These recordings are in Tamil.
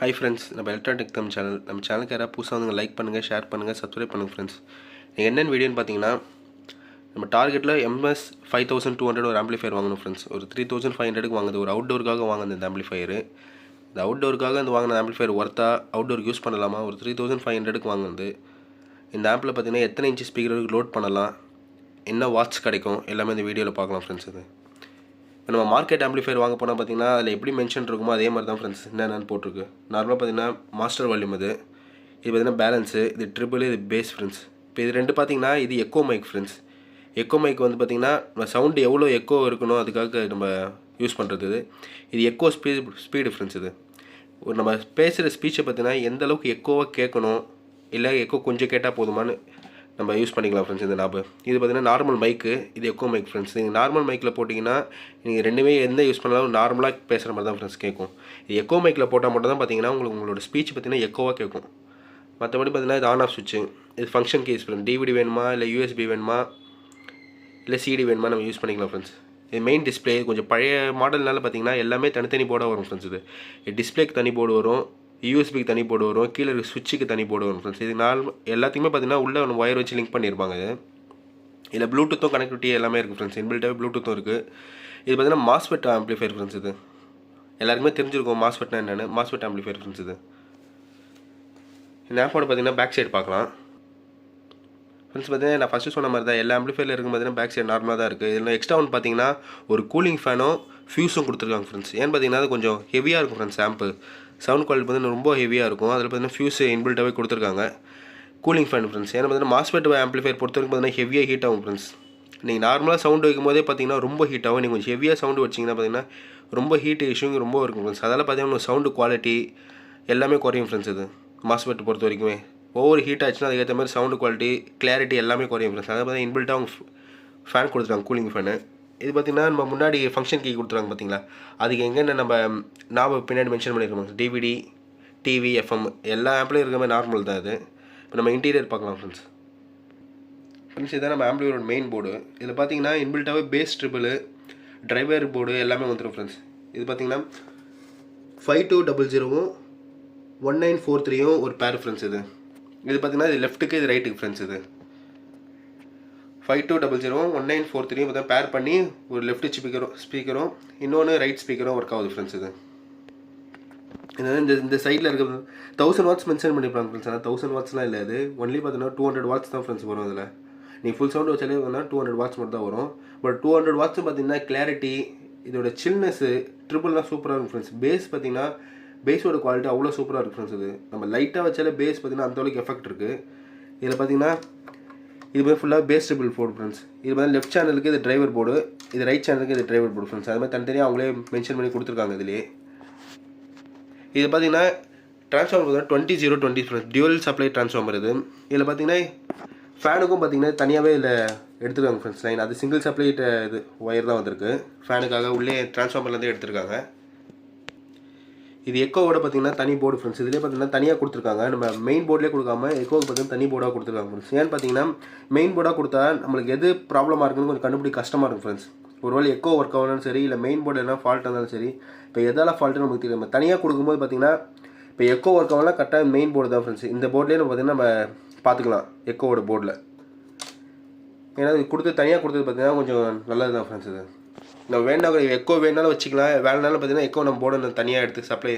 ஹாய் ஃப்ரெண்ட்ஸ் நம்ம எலக்ட்ரானிக் தம் சேனல் நம்ம சேனலுக்கு யாராவது புதுசாக வந்து லைக் பண்ணுங்கள் ஷேர் பண்ணுங்கள் சப்ஸ்கிரைப் பண்ணுங்கள் ஃப்ரெண்ட்ஸ் நீங்கள் என்னென்ன வீடியோன்னு பார்த்தீங்கன்னா நம்ம டார்கெட்டில் MS five thousand two hundred ஒரு ஆம்பிளிஃபயர் வாங்கணும் ஃப்ரெண்ட்ஸ் ஒரு த்ரீ தௌசண்ட் ஃபைவ் ஹண்ட்ரடுக்கு வாங்குது ஒரு அவுட்டோருக்காக வாங்குது இந்த ஆம்பிளிஃபயரு இந்த அவுட்டோருக்காக இந்த வாங்கின ஆம்பிளிஃபயர் ஒர்த்தா அவுட்டோருக்கு யூஸ் பண்ணலாமா? ஒரு த்ரீ தௌசண்ட் ஃபைவ் ஹண்ட்ரடுக்கு வாங்குது இந்த ஆம்பில் பார்த்தீங்கன்னா எத்தனை இன்ச்சு ஸ்பீக்கர் லோட் பண்ணலாம்? என்ன வாட்ச் கிடைக்கும்? எல்லாமே இந்த வீடியோவில் பார்க்கலாம் ஃப்ரெண்ட்ஸ் இது இப்போ நம்ம மார்க்கெட் ஆம்பிளிஃபையர் வாங்க போனால் பார்த்தீங்கன்னா அதில் எப்படி மென்ஷன் இருக்குமோ அதே மாதிரி தான் ஃப்ரெண்ட்ஸ் என்னென்னு போட்டிருக்கு. நார்மலாக பார்த்தீங்கன்னா மாஸ்டர் வால்யூம் இது இது பார்த்தீங்கன்னா பேலன்ஸு இது ட்ரிபிள் இது பேஸ் ஃப்ரெண்ட்ஸ் இப்போ இது ரெண்டு பார்த்தீங்கன்னா இது echo mic friends echo mic வந்து பார்த்திங்கன்னா நம்ம சவுண்டு எவ்வளோ எக்கோ இருக்கணும் அதுக்காக நம்ம யூஸ் பண்ணுறது இது. இது எக்கோ ஸ்பீடு ஸ்பீடு ஃப்ரெண்ட்ஸ் இது. ஒரு நம்ம பேசுகிற ஸ்பீச்சை பார்த்தீங்கன்னா எந்த அளவுக்கு எக்கோவாக கேட்கணும் இல்லை எக்கோ கொஞ்சம் கேட்டால் போதுமான்னு நம்ம யூஸ் பண்ணிக்கலாம் ஃப்ரெண்ட்ஸ் இந்த நாபு இது பார்த்தீங்கன்னா நார்மல் மைக்கு இது எக்கோ மைக் ஃப்ரெண்ட்ஸ் நீங்கள் நார்மல் மைக்கில் போட்டிங்கன்னா நீங்கள் ரெண்டுமே எந்த யூஸ் பண்ணாலும் நார்மலாக பேசுகிற மாதிரி தான் ஃப்ரெண்ட்ஸ் கேட்கும். இது எக்கோ மைக்கில் போட்டால் மட்டும் தான் பார்த்தீங்கன்னா உங்களுக்கு உங்களோட ஸ்பீச் பார்த்தீங்கன்னா எக்கோவாக கேட்கும். மற்றபடி பார்த்தீங்கன்னா இது ஆன் ஆஃப் சுவிட்சு இது ஃபங்க்ஷன் கேஸ் ஃப்ரெண்ட் டிவிடி வேணுமா இல்லை யூஎஸ்பி வேணுமா இல்லை சிடி வேணுமா நம்ம யூஸ் பண்ணிக்கலாம் ஃப்ரெண்ட்ஸ் இது மெயின் டிஸ்பிளே கொஞ்சம் பழைய மாடல்னால பார்த்தீங்கன்னா எல்லாமே தனித்தனி போர்டாக வரும் ஃப்ரெண்ட்ஸ் இது. டிஸ்பிளேக்கு தனி போர்டு வரும். யூஎஸ்பிக்கு தனி போர்டு வரும் கீழே இருக்க சுவிட்சுக்கு தனி போர்டு வரும் ஃப்ரெண்ட்ஸ் இது நாள் எல்லாத்துக்குமே பார்த்தீங்கன்னா உள்ளே ஒன்று ஒயர் வச்சு லிங்க் பண்ணியிருப்பாங்க இது. இதில் ப்ளூடூத்தும் கனெக்டிவிட்டி எல்லாமே இருக்குது ஃப்ரெண்ட்ஸ் இன்பில்ட்டாகவே ப்ளூடூத்தும் இருக்குது இது பார்த்தீங்கன்னா மாஸ்பெட் ஆம்ப்ளிஃபையர் ஃப்ரெண்ட்ஸ் இது. எல்லாருக்குமே தெரிஞ்சிருக்கும் மாஸ்பெட்னா என்னென்னு. மாஸ்பெட் ஆம்ப்ளிஃபையர் ஃப்ரெண்ட்ஸ் இது. இந்த ஆப்போட பார்த்தீங்கன்னா பேக் சைடு பார்க்கலாம். ஃப்ரெண்ட்ஸ் பார்த்தீங்கன்னா நான் ஃபஸ்ட்டு சொன்ன மாதிரி தான் எல்லா ஆம்பிளிஃபையரில் இருக்கும் பார்த்தீங்கன்னா பேக் சைடு நார்மலாக தான் இருக்குது இதில் எக்ஸ்ட்ரா ஒன்று பார்த்தீங்கன்னா ஒரு கூலிங் ஃபேனும் ஃபியூஸும் கொடுத்துருக்காங்க ஃப்ரெண்ட்ஸ் ஏன்னு பார்த்தீங்கன்னா அது கொஞ்சம் ஹெவியாக இருக்கும் ஃப்ரெண்ட்ஸ் ஆம்பு சவுண்ட் குவாலிட்டி பார்த்தீங்கன்னா ரொம்ப ஹெவியாக இருக்கும். அதில் பார்த்தீங்கன்னா ஃபியூஸ் இன்பில்ட்டாகவே கொடுத்துருக்காங்க. கூலிங் ஃபேன் ஃப்ரெண்ட்ஸ் ஏன்னா பார்த்தீங்கன்னா மாஸ்பெட் ஆம்பிளிஃபையர் பொறுத்தவரைக்கும் பார்த்தீங்கன்னா ஹெவியாக ஹீட் ஆகும் ஃப்ரெண்ட்ஸ் நீங்கள் நார்மலாக சவுண்டு வைக்கும் போதே பார்த்தீங்கன்னா ரொம்ப ஹீட் ஆகும். நீங்கள் கொஞ்சம் ஹெவியாக சவுண்டு வச்சிங்கன்னா பார்த்தீங்கன்னா ரொம்ப ஹீட் இஷ்யூங்க ரொம்ப இருக்கும் ஃப்ரெண்ட்ஸ் அதனால் பார்த்தீங்கன்னா சவுண்டு குவாலிட்டி எல்லாமே குறையும் ஃப்ரெண்ட்ஸ் இது. மாஸ்பெட் பொறுத்த வரைக்குமே ஒவ்வொரு ஹீட் ஆச்சுன்னா அதுக்கேற்ற மாதிரி சவுண்டு குவாலிட்டி கிளாரிட்டி எல்லாமே குறையும் ஃப்ரெண்ட்ஸ் அதை பார்த்தீங்கன்னா இன்பில்ட்டாக அவங்க ஃபேன் கொடுத்துருக்காங்க கூலிங் ஃபேனு இது பார்த்திங்கன்னா நம்ம முன்னாடி ஃபங்க்ஷன் கீ கொடுத்துருவாங்க பார்த்தீங்களா அதுக்கு எங்கென்ன நம்ம நாம பின்னாடி மென்ஷன் பண்ணியிருக்கோம் டிவிடி டிவி எஃப்எம் எல்லா ஆப்லேயும் இருக்கிற மாதிரி நார்மல் தான் இது. இப்போ நம்ம இன்டீரியர் பார்க்கலாம் ஃப்ரெண்ட்ஸ் ஃப்ரெண்ட்ஸ் இதான் நம்ம ஆம்பிளியோட மெயின் போர்டு இதில் பார்த்தீங்கன்னா இன்பில்ட்டாகவே பேஸ் ட்ரிபிள் டிரைவர் போர்டு எல்லாமே வந்துடும் ஃப்ரெண்ட்ஸ் இது பார்த்தீங்கன்னா ஃபைவ் டூ டபுள் ஜீரோவும் ஒன் நைன் ஃபோர் த்ரீயும் ஒரு பேர் ஃப்ரெண்ட்ஸ் இது. இது பார்த்தீங்கன்னா இது லெஃப்ட்டுக்கு இது ரைட்டுக்கு ஃப்ரெண்ட்ஸ் இது. Five two double zero one nine four three பார்த்தா பேர் பண்ணி ஒரு லெஃப்ட் ஸ்பீக்கரும் ஸ்பீக்கரும் இன்னொன்று ரைட் ஸ்பீக்கரும் ஒர்க் ஆகுது ஃப்ரெண்ட்ஸ் இது. இந்த இந்த சைடில் இருக்க தௌசண்ட் வாட்ஸ் மென்ஷன் பண்ணியிருப்பாங்க ஃப்ரெண்ட்ஸ் ஆனால் தௌசண்ட் வாட்ஸ்லாம் இல்லை அது ஒன்லி பார்த்தீங்கன்னா டூ ஹண்ட்ரட் வாட்ஸ் தான் ஃப்ரெண்ட்ஸ் வரும் அதில் நீங்கள் ஃபுல் சவுண்ட் வச்சாலே பார்த்தீங்கன்னா டூ ஹண்ட்ரட் வாட்ஸ் மட்டும் தான் வரும். பட் டூ ஹண்ட்ரட் வாட்ஸ் பார்த்தீங்கன்னா கிளாரிட்டி இதோட சில்னஸ்ஸு ட்ரிபிள்லாம் சூப்பராக இருக்கும் ஃப்ரெண்ட்ஸ் பேஸ் பார்த்தீங்கன்னா பேஸோட குவாலிட்டி அவ்வளோ சூப்பராக இருக்கும் ஃப்ரெண்ட்ஸ் இது. நம்ம லைட்டாக வச்சாலே பேஸ் பார்த்தீங்கன்னா அந்தளவுக்கு எஃபெக்ட் இருக்குது இதில் பார்த்தீங்கன்னா இது மாதிரி ஃபுல்லாக பேஸ்டபிள் போர்டு ஃப்ரெண்ட்ஸ் இது மாதிரி லெஃப்ட் சேனலுக்கு இது டிரைவர் போர்டு இது ரைட் சேனலுக்கு இது டிரைவர் போர்டு ஃப்ரெண்ட்ஸ் அது மாதிரி தனித்தனியாக அவங்களே மென்ஷன் பண்ணி கொடுத்துருக்காங்க இதுலேயே. இது பார்த்தீங்கன்னா ட்ரான்ஸ்ஃபார்மர் பார்த்தீங்கன்னா twenty zero twenty friends dual supply transformer இது. இதில் பார்த்தீங்கன்னா ஃபேனுக்கும் பார்த்தீங்கன்னா தனியாகவே இதில் எடுத்துருக்காங்க ஃப்ரெண்ட்ஸ் லைன் அது சிங்கிள் சப்ளை இது ஒயர் தான் வந்திருக்கு. ஃபேனுக்காக உள்ளே ட்ரான்ஸ்ஃபார்மர்லேருந்து எடுத்திருக்காங்க. இது எக்கோவோட பார்த்தீங்கன்னா தனி போர்டு ஃப்ரெண்ட்ஸ் இதிலே பார்த்தீங்கன்னா தனியாக கொடுத்துருக்காங்க. நம்ம மெயின் போர்ட்லேயே கொடுக்காம எக்கோவுக்கு பார்த்தீங்கன்னா தனி போர்டாக கொடுத்துருக்காங்க ஃப்ரெண்ட்ஸ் ஏன்னு பார்த்தீங்கன்னா மெயின் போர்டாக கொடுத்தா நம்மளுக்கு எது ப்ராப்ளமாக இருக்குன்னு கொஞ்சம் கண்டுபிடி கஷ்டமாக இருக்கும் ஃப்ரெண்ட்ஸ் ஒருவேளை எக்கோ ஒர்க் ஆகணும் சரி இல்லை மெயின் போர்டு என்ன ஃபால்ட் இருந்தாலும் சரி இப்போ எதால ஃபால்ட்டு நமக்கு தெரியும் நம்ம தனியாக கொடுக்கும்போது பார்த்தீங்கன்னா இப்போ எக்கோ ஒர்க் ஆகலாம் கரெக்டாக மெயின் போர்டு தான் ஃப்ரெண்ட்ஸ் இந்த போர்ட்லேயே நம்ம பார்த்தீங்கன்னா நம்ம பார்த்துக்கலாம் எக்கோவோட போர்டில் ஏன்னா கொடுத்து தனியாக கொடுத்தது பார்த்தீங்கன்னா கொஞ்சம் நல்லது தான் ஃப்ரெண்ட்ஸ் இது. நம்ம வேணா எக்கோ வேணாலும் வச்சுக்கலாம். வேணாலும் பார்த்தீங்கன்னா எக்கோ நம்ம போடணும் தனியாக எடுத்து சப்ளை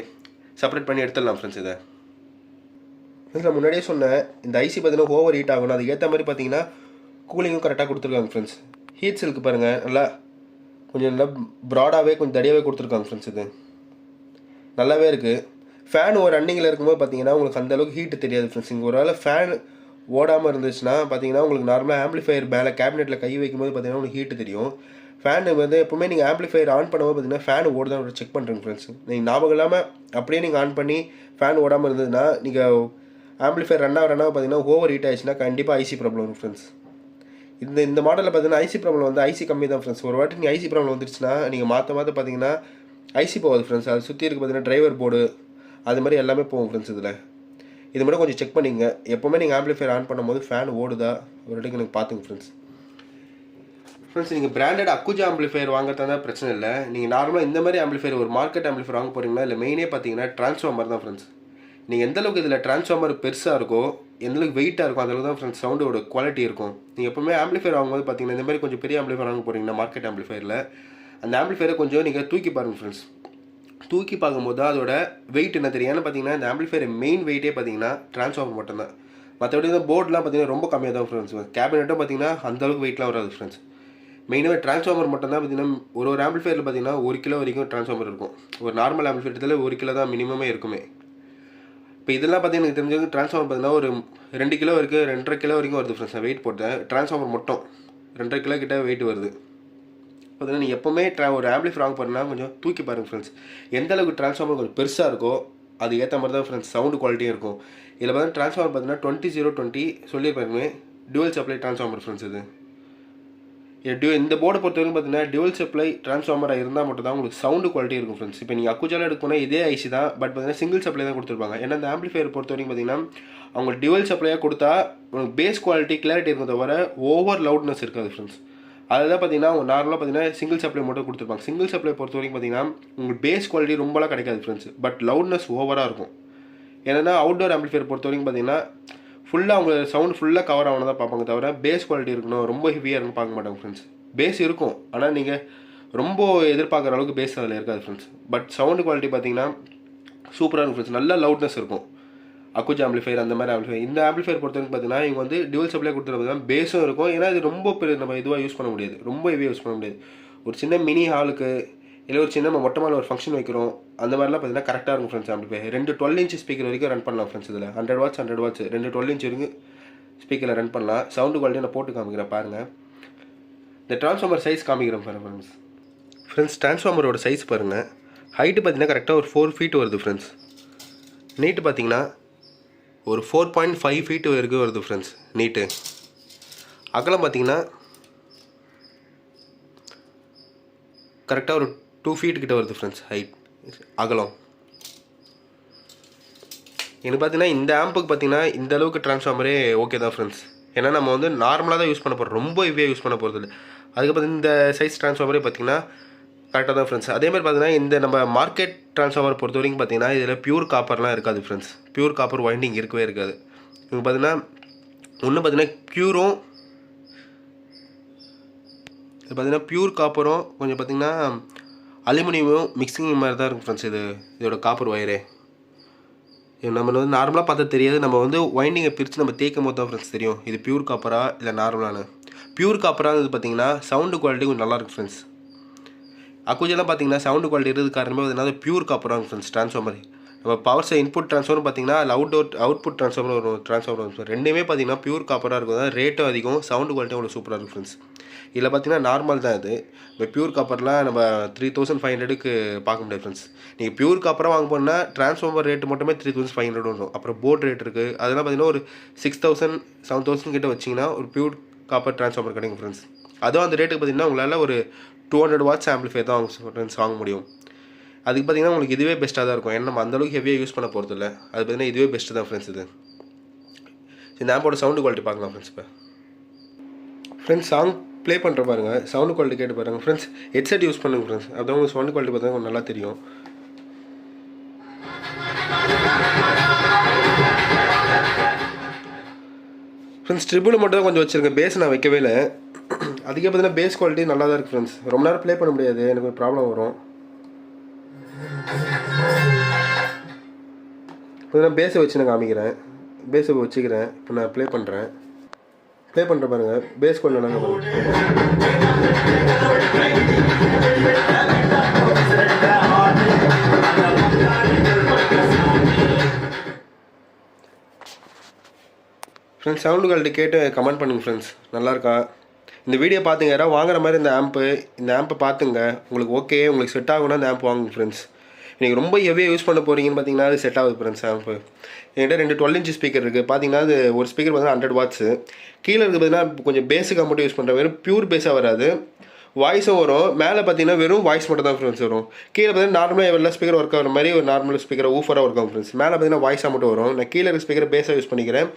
செப்பரேட் பண்ணி எடுத்துடலாம் ஃப்ரெண்ட்ஸ் இதை. நான் முன்னாடியே சொன்னேன் இந்த ஐசி பார்த்தீங்கன்னா ஓவர் ஹீட் ஆகணும். அதுக்கு ஏற்ற மாதிரி பார்த்தீங்கன்னா கூலிங்கும் கரெக்டாக கொடுத்துருக்காங்க ஃப்ரெண்ட்ஸ் ஹீட் சில்க்கு பாருங்கள் நல்லா கொஞ்சம் நல்லா ப்ராடாகவே கொஞ்சம் தடியாகவே கொடுத்துருக்காங்க ஃப்ரெண்ட்ஸ் இது. நல்லாவே இருக்குது ஃபேன் ஒரு ரன்னிங்கில் இருக்கும்போது பார்த்தீங்கன்னா உங்களுக்கு அந்தளவுக்கு ஹீட்டு தெரியாது ஃப்ரெண்ட்ஸ் இங்கே ஒரு வேளை ஃபேன் ஓடாமல் இருந்துச்சுன்னா பார்த்தீங்கன்னா உங்களுக்கு நார்மலாக ஆம்பிளிஃபையர் மேலே கேபினெட்டில் கை வைக்கும்போது பார்த்தீங்கன்னா உங்களுக்கு ஹீட்டு தெரியும். ஃபேன் வந்து எப்போவுமே நீங்கள் ஆம்பிளிஃபையர் ஆன் பண்ணும்போது பார்த்தீங்கன்னா ஃபேன் ஓடுதான் செக் பண்ணுறேங்க ஃப்ரெண்ட்ஸ் நீங்கள் ஞாபகம் இல்லாமல் அப்படியே நீங்கள் ஆன் பண்ணி ஃபேன் ஓடாமல் இருந்ததுன்னா நீங்கள் ஆம்பிளிஃபையர் ரன் ஆக ரன் ஆக பார்த்தீங்கன்னா ஓவர் ஹீட் ஆயிடுச்சுன்னா கண்டிப்பாக ஐசி ப்ராப்ளம் வரும் ஃப்ரெண்ட்ஸ் இந்த இந்த மாடலில் பார்த்தீங்கன்னா ஐசி ப்ராப்ளம் வந்து ஐசி கம்மி தான் ஃப்ரெண்ட்ஸ் ஒரு வாட்டி நீங்கள் ஐசி ப்ராப்ளம் வந்துருச்சுன்னா நீங்கள் மாற்ற மாற்ற பார்த்தீங்கன்னா ஐசி போகாது ஃப்ரெண்ட்ஸ் அது சுற்றி இருக்க பார்த்தீங்கன்னா டிரைவர் போர்டு அது மாதிரி எல்லாமே போகும் ஃப்ரெண்ட்ஸ் இதில். இது மட்டும் கொஞ்சம் செக் பண்ணிங்க எப்போவுமே நீங்கள் ஆம்பிளிஃபையர் ஆன் பண்ணும்போது ஃபேன் ஓடுதா? ஒரு வாட்டிக்கு எனக்கு பார்த்துங்க ஃப்ரெண்ட்ஸ் ஃப்ரெண்ட்ஸ் நீங்கள் பிராண்டட் அக்குஜா ஆம்பிளிஃபையர் வாங்குறதா பிரச்சனை இல்லை. நீங்கள் நார்மலாக இந்த மாதிரி ஆம்பிளிஃபையர் ஒரு மார்க்கெட் ஆம்பிளிஃபையர் வாங்க போகிறீங்கன்னா இல்லை மெயினே பார்த்தீங்கன்னா ட்ரான்ஸ்ஃபார்மர் தான் ஃப்ரெண்ட்ஸ் நீங்கள் எந்தளவுக்கு இதில் ட்ரான்ஸ்ஃபார்மர் பெருசாக இருக்கோ எந்தளவுக்கு வெயிட்டாக இருக்கும் அந்த அளவுக்கு தான் ஃப்ரெண்ட்ஸ் சவுண்டோட குவாலிட்டி இருக்கும். நீங்கள் எப்போவுமே ஆம்பிளிஃபையர் வாங்கும்போது பார்த்தீங்கன்னா இந்த மாதிரி கொஞ்சம் பெரிய ஆம்பிளிஃபையர் வாங்க போகிறீங்கன்னா மார்க்கெட் ஆம்பிளிஃபையரில் அந்த ஆம்பிளிஃபையரை கொஞ்சம் நீங்கள் தூக்கி பாருங்கள் ஃப்ரெண்ட்ஸ் தூக்கி பார்க்கும்போது தான் அதோட வெயிட் என்ன தெரியும்? ஏன்னா பார்த்தீங்கன்னா இந்த ஆம்பிளிஃபையர் மெயின் வெயிட்டே பார்த்தீங்கன்னா ட்ரான்ஸ்ஃபார்மர் மட்டும்தான். மற்றபடி இந்த போர்ட்லாம் பார்த்தீங்கன்னா ரொம்ப கம்மியாக தான் ஃப்ரெண்ட்ஸ் கேபினெட்டும் பார்த்தீங்கன்னா அந்த அளவுக்கு வெயிட்லாம் வராது ஃப்ரெண்ட்ஸ் மெயினாக ட்ரான்ஸ்ஃபார்மர் மட்டும் தான் பார்த்தீங்கன்னா ஒரு ஒரு ஆம்பிளிஃபையரில் பார்த்தீங்கன்னா ஒரு கிலோ வரைக்கும் ட்ரான்ஸ்ஃபார்மர் இருக்கும். ஒரு நார்மல் ஆம்பிள்ஃபேர்ட்டில் ஒரு கிலோ தான் மினிமமே இருக்குமே. இப்போ இதெல்லாம் பார்த்தீங்கன்னா எனக்கு தெரிஞ்சவங்க ட்ரான்ஸ்ஃபார்மர் பார்த்தீங்கன்னா ஒரு ரெண்டு கிலோ வரைக்கும் ரெண்டரை கிலோ வரைக்கும் வருது ஃப்ரெண்ட்ஸ் வெயிட் போட்டேன். ட்ரான்ஸ்ஃபார்மர் மட்டும். ரெண்டரை கிலோ கிட்ட வெயிட் வருது. பார்த்தீங்கன்னா நீங்கள் எப்போவுமே ட்ரா ஒரு ஆம்பிளிஃபர் வாங்க போகிறேன்னா கொஞ்சம் தூக்கி பாருங்கள் ஃப்ரெண்ட்ஸ் எந்த அளவுக்கு ட்ரான்ஸ்ஃபார்மர் கொஞ்சம் பெருசாக இருக்கோ அது ஏற்ற மாதிரி தான் ஃப்ரெண்ட்ஸ் சவுண்டு குவாலிட்டியும் இருக்கும். இதில் பார்த்தீங்கன்னா ட்ரான்ஸ்ஃபார்மர் பார்த்தீங்கன்னா டுவெண்ட்டி ஜீரோ டுவெண்ட்டி சொல்லியிருப்பாருமே டுவல் சப்ளை ட்ரான்ஸ்ஃபார்மர் ஃப்ரெண்ட்ஸ் இது. டியூ இந்த போர்டு பொறுத்த வரைக்கும் பார்த்தீங்கன்னா டியூவல் சப்ளை ட்ரான்ஸ்ஃபார்மராக இருந்தால் மட்டும் தான் உங்களுக்கு சவுண்டு குவாலிட்டி இருக்கும் ஃப்ரெண்ட்ஸ் இப்போ நீங்கள் அக்குஜால எடுக்க போனால் இதே ஐசி தான் பட் பார்த்தீங்கன்னா சிங்கிள் சப்ளை தான் கொடுத்துருப்பாங்க. ஏன்னா இந்த ஆம்பிளிஃபையர் பொறுத்த வரைக்கும் பார்த்தீங்கன்னா அவங்க டியூவல் சப்ளையாக கொடுத்தா உங்களுக்கு பேஸ் குவாலிட்டி கிளாரிட்டி இருக்கும் தவிர ஓவர் லவுட்னஸ் இருக்காது ஃப்ரெண்ட்ஸ் அதில் பார்த்தீங்கன்னா அவங்க நார்மலாக பார்த்தீங்கன்னா சிங்கிள் சப்ளை மட்டும் கொடுத்துருப்பாங்க. சிங்கிள் சப்ளை பொறுத்த வரைக்கும் பார்த்தீங்கன்னா உங்களுக்கு பேஸ் குவாலிட்டி ரொம்பலாம் கிடைக்காது ஃப்ரெண்ட்ஸ் பட் லவுட்னஸ் ஓவராக இருக்கும். ஏன்னா அவுட்டோர் ஆம்பிளிஃபையர் பொறுத்த வரைக்கும் பார்த்தீங்கன்னா ஃபுல்லாக அவங்க சவுண்ட் ஃபுல்லாக கவர் ஆகணும் தான் பார்ப்பாங்க தவிர பேஸ் குவாலிட்டி இருக்கணும் ரொம்ப ஹெவியாக இருக்குன்னு பார்க்க மாட்டாங்க ஃப்ரெண்ட்ஸ் பேஸ் இருக்கும் ஆனால் நீங்கள் ரொம்ப எதிர்பார்க்குற அளவுக்கு பேஸ் அதில் இருக்காது ஃப்ரெண்ட்ஸ் பட் சவுண்டு குவாலிட்டி பார்த்தீங்கன்னா சூப்பராக இருக்கும் ஃப்ரெண்ட்ஸ் நல்ல லவுட்னஸ் இருக்கும். அக்குஜ் ஆம்பிளிஃபயர் அந்த மாதிரி ஆம்பிளிஃபயர் இந்த ஆம்பிளிஃபயர் பொறுத்தவரைக்கும் பார்த்தீங்கன்னா இவங்க வந்து டியூல் சப்ளை கொடுத்துருப்பாங்க பேஸும் இருக்கும். ஏன்னா இது ரொம்ப பெரிய நம்ம இதுவாக யூஸ் பண்ண முடியாது. ரொம்ப ஹெவியாக யூஸ் பண்ண முடியாது. ஒரு சின்ன மினி ஹாலுக்கு இல்லை ஒரு சின்ன நம்ம மொட்டை மாடியில் ஒரு ஃபங்க்ஷன் வைக்கிறோம். அந்த மாதிரிலாம் பார்த்தீங்கன்னா கரெக்டாக இருக்கும் ஃப்ரெண்ட்ஸ் போய் ரெண்டு டுவெல் இன்ச் ஸ்பீக்கர் வரைக்கும் ரன் பண்ணலாம் ஃப்ரெண்ட்ஸ் இதில். ஹண்ட்ரட் வாட்ஸ் ஹண்ட்ரட் வாட்ஸ் ரெண்டு டுவெல் இன்ச் வரைக்கும் ஸ்பீக்கரில் ரன் பண்ணலாம். சவுண்டு குவாலிட்டி நான் போட்டு காமிக்கிறேன் பாருங்கள் இந்த ட்ரான்ஸ்ஃபார்மர் சைஸ் காமிக்கிறேன் பாருங்கள் ஃப்ரெண்ட்ஸ் ஃப்ரெண்ட்ஸ் ட்ரான்ஸ்ஃபார்மரோட சைஸ் பாருங்கள் ஹைட்டு பார்த்தீங்கன்னா கரெக்டாக ஒரு ஃபோர் ஃபீட் வருது ஃப்ரெண்ட்ஸ் நீட்டு பார்த்தீங்கன்னா ஒரு ஃபோர் பாயிண்ட் ஃபைவ் ஃபீட் வரைக்கும் வருது ஃப்ரெண்ட்ஸ் நீட்டு அகலம் பார்த்தீங்கன்னா கரெக்டாக ஒரு டூ ஃபீட் கிட்ட வருது ஃப்ரெண்ட்ஸ் ஹைட் அகலம். எனக்கு பார்த்தீங்கன்னா இந்த ஆம்புக்கு பார்த்தீங்கன்னா இந்த அளவுக்கு ட்ரான்ஸ்ஃபார்மரே ஓகே தான் ஃப்ரெண்ட்ஸ் ஏன்னா நம்ம வந்து நார்மலாக தான் யூஸ் பண்ண போகிறோம் ரொம்ப ஹெவியாக யூஸ் பண்ண போகிறது இல்லை. அதுக்கப்புறம் இந்த சைஸ் ட்ரான்ஸ்ஃபார்மரே பார்த்தீங்கன்னா கரெக்டாக தான் ஃப்ரெண்ட்ஸ் அதே மாதிரி பார்த்தீங்கன்னா இந்த நம்ம மார்க்கெட் ட்ரான்ஸ்ஃபார்மர் பொறுத்த வரைக்கும் பார்த்தீங்கன்னா இதில் பியூர் காப்பர்லாம் இருக்காது ஃப்ரெண்ட்ஸ் பியூர் காப்பர் வைண்டிங் இருக்கவே இருக்காது. இவங்க பார்த்தீங்கன்னா ஒன்று பார்த்தீங்கன்னா பியூரும் இது பார்த்தீங்கன்னா பியூர் காப்பரும் கொஞ்சம் பார்த்தீங்கன்னா அலுமினியமும் மிக்சிங் மாதிரி தான் இருக்கும் ஃப்ரெண்ட்ஸ் இது. இதோட காப்பர் ஒயரே இது நம்ம வந்து நார்மலாக பார்த்தா தெரியாது. நம்ம வந்து வைண்டிங்கை பிரித்து நம்ம தேய்க்கும் போது தான் ஃப்ரெண்ட்ஸ் தெரியும். இது பியூர் காப்பரா இல்லை நார்மலானு பியூர் காப்பராக பார்த்தீங்கன்னா சவுண்டு குவாலிட்டி கொஞ்சம் நல்லாயிருக்கும் ஃப்ரெண்ட்ஸ் அக்குஜெல்லாம் பார்த்தீங்கன்னா சவுண்டு குவாலிட்டி இருக்கிறது காரணமே வந்து பியூர் காப்பராக ஃப்ரெண்ட்ஸ் ட்ரான்ஸ்ஃபார்மர் நம்ம பவர் சை இன்புட் ட்ரான்ஸ்ஃபார்மர் பார்த்தீங்கன்னா அதில் அவுட் அவுட் அவுட்புட் ட்ரான்ஸ்ஃபார்மர் வரும் ட்ரான்ஸ்ஃபார்மர் வரும். ரெண்டுமே பார்த்தீங்கன்னா பியூர் காப்பராக இருக்கும். தான் ரேட்டும் அதிகம் சவுண்டு குவாலிட்டியும் அவ்வளோ சூப்பராக இருக்கும் ஃப்ரெண்ட்ஸ் இதில் பார்த்தீங்கன்னா நார்மல் தான் இது. இப்போ பியூர் காப்பர்லாம் நம்ம த்ரீ தௌசண்ட் ஃபைவ் ஹண்ட்ரடுக்கு பார்க்க முடியாது ஃப்ரெண்ட்ஸ் நீங்கள் பியூர் காப்பராக வாங்க போனால் ட்ரான்ஸ்ஃபார்மர் ரேட்டு மட்டுமே த்ரீ தௌசண்ட் ஃபைவ் ஹண்ட்ரட் வரும். அப்புறம் போர்ட் ரேட் இருக்குது அதெல்லாம் பார்த்தீங்கன்னா ஒரு சிக்ஸ் தௌசண்ட் செவன் தௌசண்ட் கிட்ட வச்சிங்கன்னா ஒரு பியூர் காப்பர் ட்ரான்ஸ்ஃபார்மர் கிடைக்கும் ஃப்ரெண்ட்ஸ் அதுவும் அந்த ரேட்டுக்கு பார்த்தீங்கன்னா உங்களால் ஒரு டூ ஹண்ட்ரட் வாட்ஸ் ஆம்பிளிஃபை தான் ஃப்ரெண்ட்ஸ் வாங்க முடியும். அதுக்கு பார்த்தீங்கன்னா உங்களுக்கு இதுவே பெஸ்ட்டாக தான் இருக்கும். ஏன்னா நம்ம அந்தளவுக்கு ஹெவியாக யூஸ் பண்ண போகிறது இல்லை. அது பார்த்தீங்கன்னா இதுவே பெஸ்ட்டு தான் ஃப்ரெண்ட்ஸ் இது. இந்த ஆப்போட சவுண்டு குவாலிட்டி பார்க்கலாம் ஃப்ரெண்ட்ஸ் இப்போ. ஃப்ரெண்ட்ஸ் சாங் ப்ளே பண்ணுற பாருங்க. சவுண்டு குவாலிட்டி கேட்டு பாருங்க. ஃப்ரெண்ட்ஸ் ஹெட்செட் யூஸ் பண்ணுங்க ஃப்ரெண்ட்ஸ் அதான் உங்களுக்கு சவுண்டு குவாலிட்டி பார்த்தா நல்லா தெரியும். ஃப்ரெண்ட்ஸ் ட்ரிபிள் மட்டும் தான் கொஞ்சம் வச்சுருக்கேன் பேஸ் நான் வைக்கவே இல்லை. அதுக்கே பார்த்தீங்கன்னா பேஸ் குவாலிட்டி நல்லா தான் இருக்குது ஃப்ரெண்ட்ஸ் ரொம்ப நேரம் ப்ளே பண்ண முடியாது. எனக்கு ஒரு ப்ராப்ளம் வரும். இப்போ நான் பேஸை வச்சு நான் காமிக்கிறேன். பேஸை வச்சுக்கிறேன். இப்போ நான் ப்ளே பண்ணுறேன் ப்ளே பண்ணுற பாருங்கள் பேஸ் கொஞ்சம் நாங்கள் ஃப்ரெண்ட்ஸ் சவுண்டு குவாலிட்டி கேட்டு கமெண்ட் பண்ணுங்க ஃப்ரெண்ட்ஸ் நல்லாயிருக்கா இந்த வீடியோ பார்த்துங்க யாராவது வாங்குற மாதிரி இந்த ஆம்ப்பு இந்த ஆம்பை பார்த்துங்க உங்களுக்கு ஓகே உங்களுக்கு செட் ஆகுனா இந்த ஆம்ப் வாங்குங்க ஃப்ரெண்ட்ஸ் நீங்கள் ரொம்ப ஹெவியாக யூஸ் பண்ண போகிறீங்கன்னு பார்த்தீங்கன்னா அது செட் ஆகுது ஃப்ரெண்ட்ஸ் ஆம்பு என்கிட்ட ரெண்டு டுவெல் இன்ச் ஸ்பீக்கர் இருக்குது பார்த்தீங்கன்னா அது ஒரு ஸ்பீக்கர் பார்த்தீங்கன்னா ஹண்ட்ரட் வாட்ஸு கீழே இருக்குது பார்த்தீங்கன்னா கொஞ்சம் பேஸுக்காக மட்டும் யூஸ் பண்ணுற வெறும் பியூர் பேஸாக வராது. வாய்ஸும் வரும். மேலே பார்த்தீங்கன்னா வெறும் வாய்ஸ் மட்டும் தான் ஃப்ரெண்ட்ஸ் வரும். கீழே பார்த்தீங்கன்னா நார்மலாக எல்லா ஸ்பீக்கர் ஒர்க் ஆகிற மாதிரி ஒரு நார்மல் ஸ்பீக்கரை ஊஃபராக ஒர்க் ஆகும் ஃப்ரெண்ட்ஸ் மேலே பார்த்தீங்கன்னா வாய்ஸாக மட்டும் வரும். நான் கீழே இருக்க ஸ்பீக்கர் பேஸாக யூஸ் பண்ணிக்கிறேன்.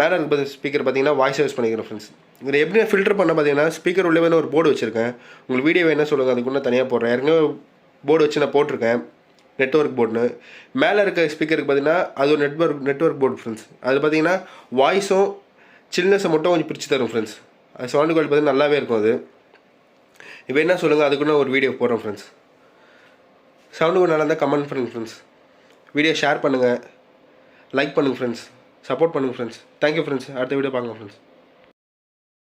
மேலே இருக்க ஸ்பீக்கர் பார்த்தீங்கன்னா வாய்ஸ் யூஸ் பண்ணிக்கிறேன் ஃப்ரெண்ட்ஸ் இதில் எப்படி ஃபில்டர் பண்ண பார்த்தீங்கன்னா ஸ்பீக்கர் உள்ளே வேணும் ஒரு போர்டு வச்சுருக்கேன். உங்களுக்கு வீடியோ வேணா சொல்லுங்கள் அதுக்குள்ளே தனியாக போடுறேன். ஏற்கனவே போர்டு வச்சு நான் போட்டிருக்கேன். நெட்ஒர்க் போர்டுன்னு மேலே இருக்க ஸ்பீக்கருக்கு பார்த்தீங்கன்னா அது ஒரு நெட்ஒர்க் நெட்ஒர்க் போர்டு ஃப்ரெண்ட்ஸ் அது பார்த்தீங்கன்னா வாய்ஸும் சில்னஸை மட்டும் கொஞ்சம் பிரித்து தரும் ஃப்ரெண்ட்ஸ் அது சவுண்டு குவாலிட்டி பார்த்தீங்கன்னா நல்லாவே இருக்கும் அது. இப்போ என்ன சொல்லுங்கள் அதுக்குன்னு ஒரு வீடியோ போடுறோம் ஃப்ரெண்ட்ஸ் சவுண்டு நல்லா இருந்தால் கமெண்ட் பண்ணுங்கள் ஃப்ரெண்ட்ஸ் வீடியோ ஷேர் பண்ணுங்கள் லைக் பண்ணுங்கள் ஃப்ரெண்ட்ஸ் சப்போர்ட் பண்ணுங்கள் ஃப்ரெண்ட்ஸ் தேங்க்யூ ஃப்ரெண்ட்ஸ் அடுத்த வீடியோ பார்க்கலாம் ஃப்ரெண்ட்ஸ்